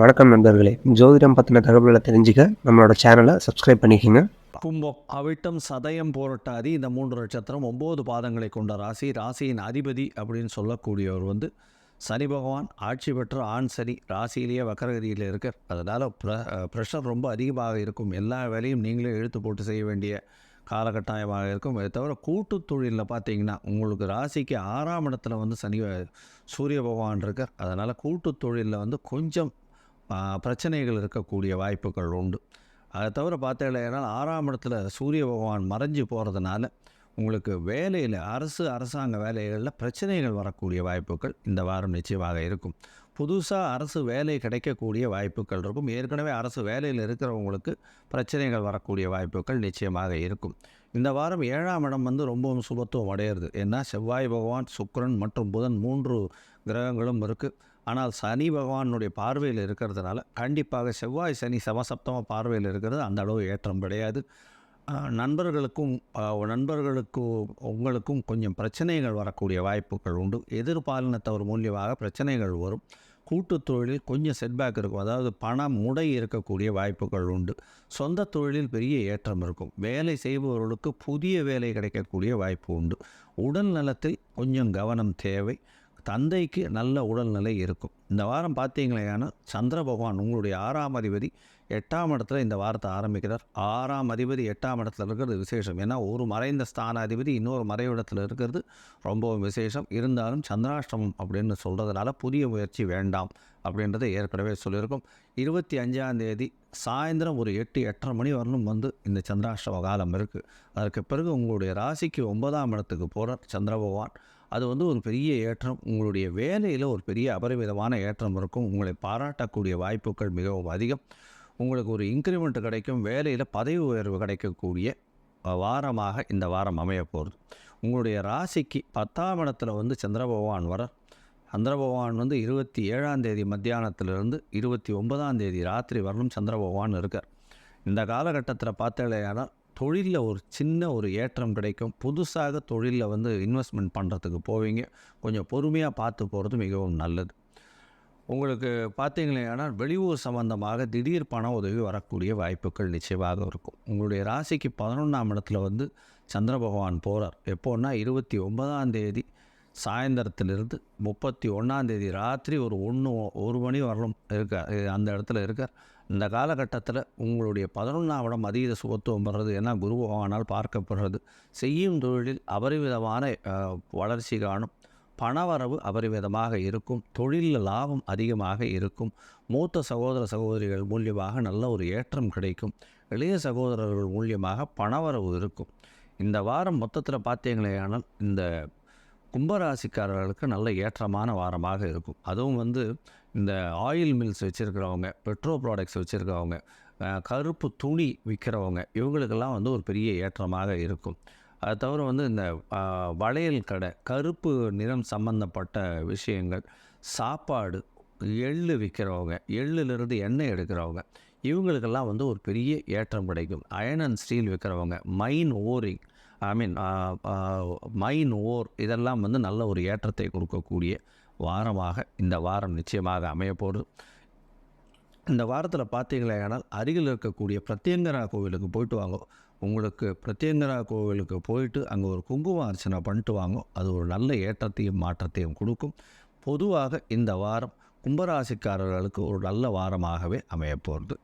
வணக்கம் நண்பர்களே. ஜோதிடம் பற்றின தகவல்களை தெரிஞ்சுக்க நம்மளோட சேனலை சப்ஸ்கிரைப் பண்ணிக்கோங்க. கும்பம் அவிட்டம் சதயம் போராட்டாதி இந்த மூன்று நட்சத்திரம் ஒம்பது பாதங்களை கொண்ட ராசி ராசியின் அதிபதி அப்படின்னு சொல்லக்கூடியவர் வந்து சனி பகவான் ஆட்சி பெற்ற ஆண் சனி ராசியிலேயே வக்கரகிரியில் இருக்கார் அதனால் ப்ர ப்ரெஷர் ரொம்ப அதிகமாக இருக்கும். எல்லா வேலையும் நீங்களே இழுத்து போட்டு செய்ய வேண்டிய காலகட்டாயமாக இருக்கும். இதை தவிர கூட்டு தொழிலில் பார்த்தீங்கன்னா உங்களுக்கு ராசிக்கு ஆறாம் இடத்துல வந்து சனி சூரிய பகவான் இருக்கார். அதனால் கூட்டு தொழிலில் வந்து கொஞ்சம் பிரச்சனைகள் இருக்கக்கூடிய வாய்ப்புகள் உண்டு. அதை தவிர பார்த்தீங்கன்னா ஆறாம் இடத்துல சூரிய பகவான் மறைஞ்சு போகிறதுனால உங்களுக்கு வேலையில் அரசு அரசாங்க வேலைகளில் பிரச்சனைகள் வரக்கூடிய வாய்ப்புகள் இந்த வாரம் நிச்சயமாக இருக்கும். புதுசாக அரசு வேலை கிடைக்கக்கூடிய வாய்ப்புகள் இருக்கும். ஏற்கனவே அரசு வேலையில் இருக்கிறவங்களுக்கு பிரச்சனைகள் வரக்கூடிய வாய்ப்புகள் நிச்சயமாக இருக்கும். இந்த வாரம் ஏழாம் இடம் வந்து ரொம்பவும் சுபத்துவம் அடையிறது. ஏன்னா செவ்வாய் பகவான் சுக்கரன் மற்றும் புதன் மூன்று கிரகங்களும் இருக்குது ஆனால் சனி பகவானுடைய பார்வையில் இருக்கிறதுனால கண்டிப்பாக செவ்வாய் சனி சமசப்தம பார்வையில் இருக்கிறது. அந்த அளவு ஏற்றம் கிடையாது. நண்பர்களுக்கும் நண்பர்களுக்கும் உங்களுக்கும் கொஞ்சம் பிரச்சனைகள் வரக்கூடிய வாய்ப்புகள் உண்டு. எதிர்பாலினத்தவர் மூலியமாக பிரச்சனைகள் வரும். கூட்டுத் தொழிலில் கொஞ்சம் செட்பேக் இருக்கும். அதாவது பணம் முடை இருக்கக்கூடிய வாய்ப்புகள் உண்டு. சொந்த தொழிலில் பெரிய ஏற்றம் இருக்கும். வேலை செய்பவர்களுக்கு புதிய வேலை கிடைக்கக்கூடிய வாய்ப்பு உண்டு. உடல் நலத்தில் கொஞ்சம் கவனம் தேவை. தந்தைக்கு நல்ல உடல்நிலை இருக்கும். இந்த வாரம் பார்த்தீங்களேனா சந்திர பகவான் உங்களுடைய ஆறாம் அதிபதி எட்டாம் இடத்துல இந்த வாரத்தை ஆரம்பிக்கிறார். ஆறாம் அதிபதி எட்டாம் இடத்துல இருக்கிறது விசேஷம். ஏன்னா ஒரு மறைந்த ஸ்தானாதிபதி இன்னொரு மறைவிடத்தில் இருக்கிறது ரொம்பவும் விசேஷம். இருந்தாலும் சந்திராஷ்டமம் அப்படின்னு சொல்கிறதுனால புதிய முயற்சி வேண்டாம் அப்படின்றத ஏற்கனவே சொல்லியிருக்கோம். இருபத்தி அஞ்சாம் தேதி சாயந்தரம் ஒரு எட்டு எட்டரை மணி வரலும் வந்து இந்த சந்திராஷ்டம காலம் இருக்குது அதற்கு பிறகு உங்களுடைய ராசிக்கு ஒன்பதாம் இடத்துக்கு போகிறார் சந்திர பகவான். அது வந்து ஒரு பெரிய ஏற்றம். உங்களுடைய வேலையில் ஒரு பெரிய அபரிமிதமான ஏற்றம் இருக்கும். உங்களை பாராட்டக்கூடிய வாய்ப்புகள் மிகவும் அதிகம். உங்களுக்கு ஒரு இன்க்ரிமெண்ட் கிடைக்கும். வேலையில் பதவி உயர்வு கிடைக்கக்கூடிய வாரமாக இந்த வாரம் அமைய போகிறது உங்களுடைய ராசிக்கு பத்தாம் இடத்துல வந்து சந்திர பகவான் வர சந்திர பகவான் வந்து இருபத்தி ஏழாம் தேதி மத்தியானத்திலிருந்து இருபத்தி ஒன்பதாம் தேதி ராத்திரி வரலும் சந்திர பகவான் இருக்கார். இந்த காலகட்டத்தில் பார்த்தீங்கன்னா தொழிலில் ஒரு சின்ன ஒரு ஏற்றம் கிடைக்கும். புதுசாக தொழிலில் வந்து இன்வெஸ்ட்மெண்ட் பண்ணுறதுக்கு போவீங்க. கொஞ்சம் பொறுமையாக பார்த்து போகிறது மிகவும் நல்லது. உங்களுக்கு பார்த்தீங்களேனால் வெளியூர் சம்பந்தமாக திடீர் பண உதவி வரக்கூடிய வாய்ப்புகள் நிச்சயமாக இருக்கும். உங்களுடைய ராசிக்கு பதினொன்றாம் இடத்துல வந்து சந்திர பகவான் போகிறார் எப்போன்னா இருபத்தி ஒன்பதாம் தேதி சாயந்தரத்திலிருந்து முப்பத்தி ஒன்றாம் தேதி ராத்திரி ஒரு ஒன்று ஒரு மணி வரலும் இருக்கார் அந்த இடத்துல இருக்கார். இந்த காலகட்டத்தில் உங்களுடைய பதினொன்றாம் இடம் அதீத சுகத்துவம் வர்றது ஏன்னா குரு பகவானால் பார்க்கப்படுறது. செய்யும் தொழிலில் அபரிவிதமான வளர்ச்சி காணும் பணவரவு அபரிவிதமாக இருக்கும் தொழிலில் லாபம் அதிகமாக இருக்கும் மூத்த சகோதர சகோதரிகள் மூலியமாக நல்ல ஒரு ஏற்றம் கிடைக்கும் இளைய சகோதரர்கள் மூலியமாக பணவரவு இருக்கும். இந்த வாரம் மொத்தத்தில் பார்த்தீங்களேயானால் இந்த கும்பராசிக்காரர்களுக்கு நல்ல ஏற்றமான வாரமாக இருக்கும். அதுவும் வந்து இந்த ஆயில் மில்ஸ் வச்சுருக்கிறவங்க பெட்ரோ ப்ராடக்ட்ஸ் வச்சுருக்கிறவங்க கருப்பு துணி விற்கிறவங்க இவங்களுக்கெல்லாம் வந்து ஒரு பெரிய ஏற்றமாக இருக்கும். அது தவிர வந்து இந்த வளையல் கடை கருப்பு நிறம் சம்பந்தப்பட்ட விஷயங்கள் சாப்பாடு எள்ளு விற்கிறவங்க எள்ளுலேருந்து எண்ணெய் எடுக்கிறவங்க இவங்களுக்கெல்லாம் வந்து ஒரு பெரிய ஏற்றம் கிடைக்கும். அயன் அண்ட் ஸ்டீல் விற்கிறவங்க மைன் ஓரிங் ஐ மீன் மைன் ஓர் இதெல்லாம் வந்து நல்ல ஒரு ஏற்றத்தை கொடுக்கக்கூடிய வாரமாக இந்த வாரம் நிச்சயமாக அமைய இந்த வாரத்தில் பார்த்தீங்களேனால் அருகில் இருக்கக்கூடிய பிரத்யங்கரா கோவிலுக்கு போயிட்டு வாங்க. உங்களுக்கு பிரத்யங்கரா கோவிலுக்கு போயிட்டு அங்கே ஒரு குங்கும அர்ச்சனை பண்ணிட்டு வாங்க. அது ஒரு நல்ல ஏற்றத்தையும் மாற்றத்தையும் கொடுக்கும். பொதுவாக இந்த வாரம் கும்பராசிக்காரர்களுக்கு ஒரு நல்ல வாரமாகவே அமையப்போகிறது